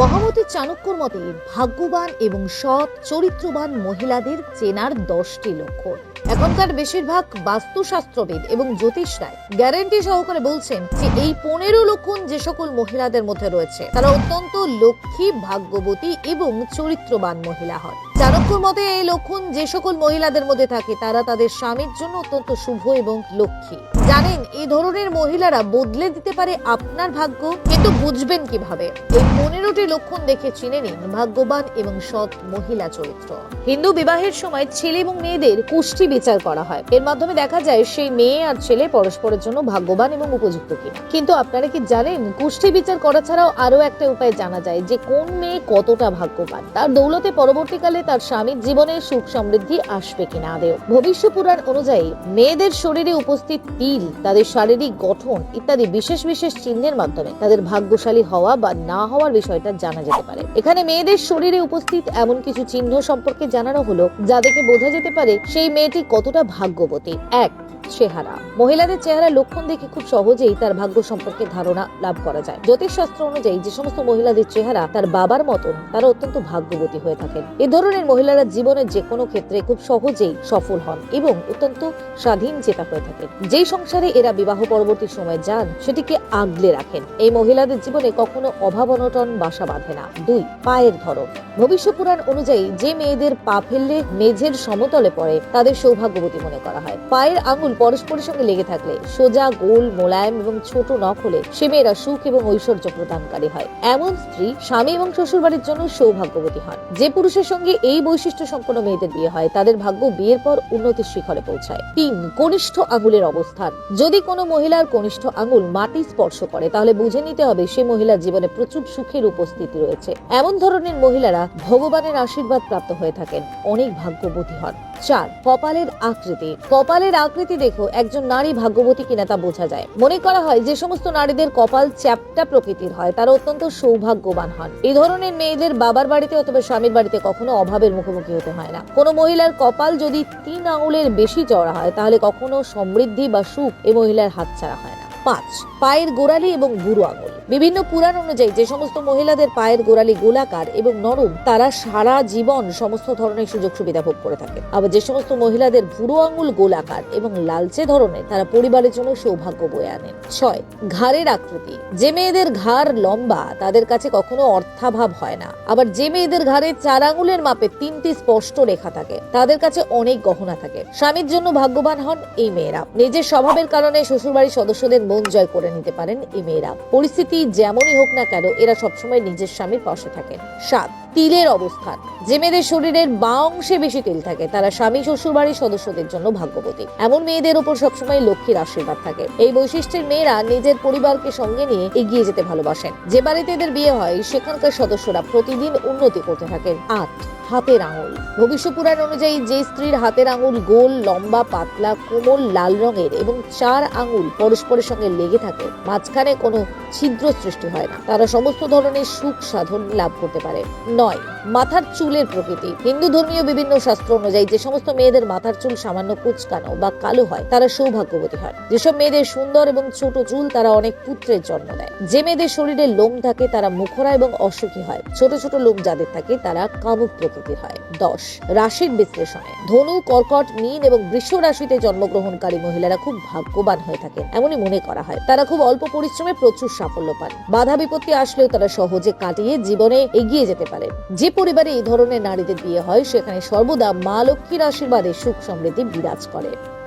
মহামতি চাণক্যর মতে ভাগ্যবান এবং সৎ, চরিত্রবান মহিলাদের চেনার দশটি লক্ষণ। এখনকার বেশিরভাগ বাস্তুশাস্ত্রবিদ এবং জ্যোতিষরাই গ্যারেন্টি সহকারে বলছেন যে এই পনেরো লক্ষণ যে সকল মহিলাদের মধ্যে রয়েছে, তারা অত্যন্ত লক্ষ্মী, ভাগ্যবতী এবং চরিত্রবান মহিলা হন। চাণক্যর মতে এই লক্ষণ যে সকল মহিলাদের মধ্যে থাকে, তারা তাদের স্বামীর জন্য অত্যন্ত শুভ এবং লক্ষ্মী। জানেন, এই ধরনের মহিলারা বদলে দিতে পারে আপনার ভাগ্য, কিন্তু বুঝবেন কীভাবে? এই পনেরোটি লক্ষণ দেখে চিনে নিন ভাগ্যবান এবং সৎ মহিলা চরিত্র। হিন্দু বিবাহের সময় ছেলে এবং মেয়েদের কুষ্টি বিচার করা হয়। এর মাধ্যমে দেখা যায়, সেই মেয়ে আর ছেলে পরস্পরের জন্য ভাগ্যবান এবং উপযুক্ত কিনা। কিন্তু আপনারা কি জানেন, কুষ্টি বিচার করা ছাড়াও আরও একটা উপায় জানা যায় যে কোন মেয়ে কতটা ভাগ্যবান? তার দৌলতে পরবর্তীকালে তার স্বামীর জীবনে সুখ সমৃদ্ধি আসবে কিনা আদেও। ভবিষ্য পুরাণ অনুযায়ী মেয়েদের শরীরে উপস্থিত তিল, তাদের শারীরিক গঠন ইত্যাদি বিশেষ বিশেষ চিহ্নের মাধ্যমে তাদের ভাগ্যশালী হওয়া বা না হওয়ার বিষয়টা জানা যেতে পারে। এখানে মেয়েদের শরীরে উপস্থিত এমন কিছু চিহ্ন সম্পর্কে জানানো হলো যাদেরকে বোঝা যেতে পারে সেই মেয়েটি কতটা ভাগ্যবতী। এক চেহারা। মহিলাদের চেহারা লক্ষণ দেখে খুব সহজেই তার ভাগ্য সম্পর্কে ধারণা লাভ করা যায়। জ্যোতিষশাস্ত্র অনুযায়ী যে সমস্ত মহিলাদের চেহারা তার বাবার মতন, তারা অত্যন্ত ভাগ্যবতী হয়ে থাকেন। এ ধরনের মহিলারা জীবনের যে কোনো ক্ষেত্রে খুব সহজেই সফল হন এবং অত্যন্ত স্বাধীন চেতা হয়ে থাকেন। যেই সংসারে এরা বিবাহ পরবর্তী সময় যান, সেটিকে আগলে রাখেন। এই মহিলাদের জীবনে কখনো অভাব অনটন, বাসা বাঁধে না। দুই, পায়ের ধরন। ভবিষ্য পুরাণ অনুযায়ী যে মেয়েদের পা ফেললে মেঝের সমতলে পড়ে, তাদের সৌভাগ্যবতী মনে করা হয়। পায়ের আঙুল পরস্পরের সঙ্গে লেগে থাকলে সোজা, গোল, মোলায়েম এবং ছোট নখ হলে সে মেয়েরা সুখ এবং ঐশ্বর্য প্রদানকারী হয়। এমন স্ত্রী স্বামী এবং শ্বশুর বাড়ির জন্য সৌভাগ্যবতী হন। যে পুরুষের সঙ্গে এই বৈশিষ্ট্য সম্পন্ন মেয়েদের বিয়ে হয়, তাদের ভাগ্য বিয়ের পর উন্নতির শিখরে পৌঁছায়। তিন, কনিষ্ঠ আঙুলের অবস্থান। যদি কোনো মহিলার কনিষ্ঠ আঙুল মাটি স্পর্শ করে, তাহলে বুঝে নিতে হবে সে মহিলার জীবনে প্রচুর সুখের উপস্থিতি রয়েছে। এমন ধরনের মহিলারা ভগবানের আশীর্বাদ প্রাপ্ত হয়ে থাকেন, অনেক ভাগ্যবতী হন। চার, কপালের আকৃতি। কপালের আকৃতি দেখো, একজন নারী ভাগ্যবতী কিনা তা বোঝা যায়। মনে করা হয় যে সমস্ত নারীদের কপাল চ্যাপ্টা প্রকৃতির হয়, তারা অত্যন্ত সৌভাগ্যবান হন। এই ধরনের মেয়েদের বাবার বাড়িতে অথবা স্বামীর বাড়িতে কখনো অভাবের মুখোমুখি হতে হয় না। কোনো মহিলার কপাল যদি তিন আঙুলের বেশি চড়া হয়, তাহলে কখনো সমৃদ্ধি বা সুখ এই মহিলার হাতছাড়া হয় না। পাঁচ, পায়ের গোড়ালি এবং বুড়ো আঙুল। বিভিন্ন পুরাণ অনুযায়ী যে সমস্ত মহিলাদের পায়ের গোড়ালি গোলাকার এবং নরম, তারা সারা জীবন সমস্ত ধরনের সুযোগ সুবিধা ভোগ করে থাকে। আবার যে সমস্ত মহিলাদের বুড়ো আঙুল গোলাকার এবং লালচে ধরনের, তারা পরিবারের জন্য সৌভাগ্য বয়ে আনেন। ছয়, ঘাড়ের আকৃতি। যে মেয়েদের ঘাড় লম্বা, তাদের কাছে কখনো অর্থাভাব হয় না। আবার যে মেয়েদের ঘাড়ে চার আঙুলের মাপে তিনটি স্পষ্ট রেখা থাকে, তাদের কাছে অনেক গহনা থাকে। স্বামীর জন্য ভাগ্যবান হন এই মেয়েরা। নিজের স্বভাবের কারণে শ্বশুরবাড়ির সদস্যদের মন জয় করে নিতে পারেন এই মেয়েরা। পরিস্থিতি যেমনই হোক না কেন এরা সবসময় নিজের স্বামীর পাশে থাকেন। সাত। তিলের অবস্থান। যে মেয়েদের শরীরের বা অংশে বেশি তিল থাকে। তারা স্বামী শ্বশুর বাড়ির সদস্যদের জন্য ভাগ্যবতী। এমন মেয়েদের উপর সবসময় লক্ষ্মীর আশীর্বাদ থাকে। এই বৈশিষ্ট্যের মেয়েরা নিজের পরিবারকে সঙ্গে নিয়ে এগিয়ে যেতে ভালোবাসেন। যে বাড়িতে এদের বিয়ে হয়, সেখানকার সদস্যরা প্রতিদিন উন্নতি করতে থাকেন। আট, হাতের আঙুল। ভবিষ্য পুরাণ অনুযায়ী যে স্ত্রীর হাতের আঙুল গোল, লম্বা, পাতলা, কোমল, লাল রঙের এবং চার আঙুল পরস্পরের সঙ্গে লেগে থাকে, মাঝখানে কোনো ছিদ্র সৃষ্টি হয় না। তারা সমস্ত ধরনের সুখ সাধন লাভ করতে পারে। নয় মাথার চুলের প্রকৃতি। হিন্দু ধর্মীয় বিভিন্ন শাস্ত্র অনুযায়ী যে সমস্ত মেয়েদের মাথার চুল সামান্য কুচকানো বা কালো হয়, তারা সৌভাগ্যবতী হয়। যেসব মেয়েদের সুন্দর এবং ছোট চুল, তারা অনেক পুত্রের জন্ম দেয় যে মেয়েদের শরীরে লোম থাকে, তারা মুখরা এবং অসুখী হয়। ছোট ছোট লোম যাদের থাকে, তারা কামুক প্রকৃতির হয়। দশ, রাশির বিশ্লেষণে। ধনু, কর্কট, মীন এবং বৃষ রাশিতে জন্মগ্রহণকারী মহিলারা খুব ভাগ্যবান হয়ে থাকে এমনই মনে করা হয়। তারা খুব অল্প পরিশ্রমে প্রচুর সাফল্য পান। বাধা বিপত্তি আসলেও তারা সহজে কাটিয়ে জীবনে এগিয়ে যেতে পারে। যে পরিবারে এই ধরনের নারীদের বিয়ে হয়, সেখানে সর্বদা মা লক্ষ্মীর আশীর্বাদে সুখ সমৃদ্ধি বিরাজ করে।